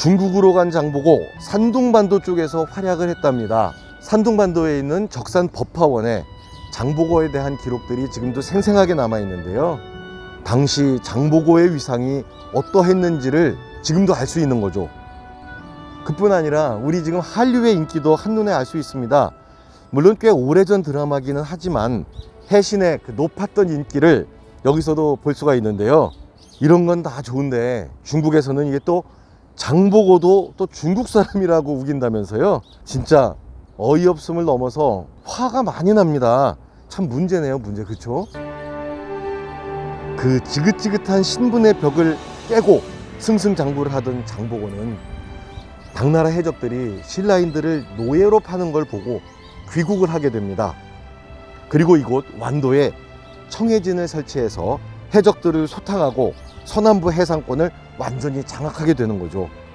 중국으로 간 장보고 산둥반도 쪽에서 활약을 했답니다. 산둥반도에 있는 적산 법화원에 장보고에 대한 기록들이 지금도 생생하게 남아 있는데요. 당시 장보고의 위상이 어떠했는지를 지금도 알 수 있는 거죠. 그뿐 아니라 우리 지금 한류의 인기도 한눈에 알 수 있습니다. 물론 꽤 오래전 드라마기는 하지만 해신의 그 높았던 인기를 여기서도 볼 수가 있는데요. 이런 건 다 좋은데 중국에서는 이게 또 장보고도 또 중국 사람이라고 우긴다면서요. 진짜 어이없음을 넘어서 화가 많이 납니다. 참 문제네요, 문제. 그쵸? 그 지긋지긋한 신분의 벽을 깨고 승승장구를 하던 장보고는 당나라 해적들이 신라인들을 노예로 파는 걸 보고 귀국을 하게 됩니다. 그리고 이곳 완도에 청해진을 설치해서 해적들을 소탕하고 서남부 해상권을 완전히 장악하게 되는 거죠.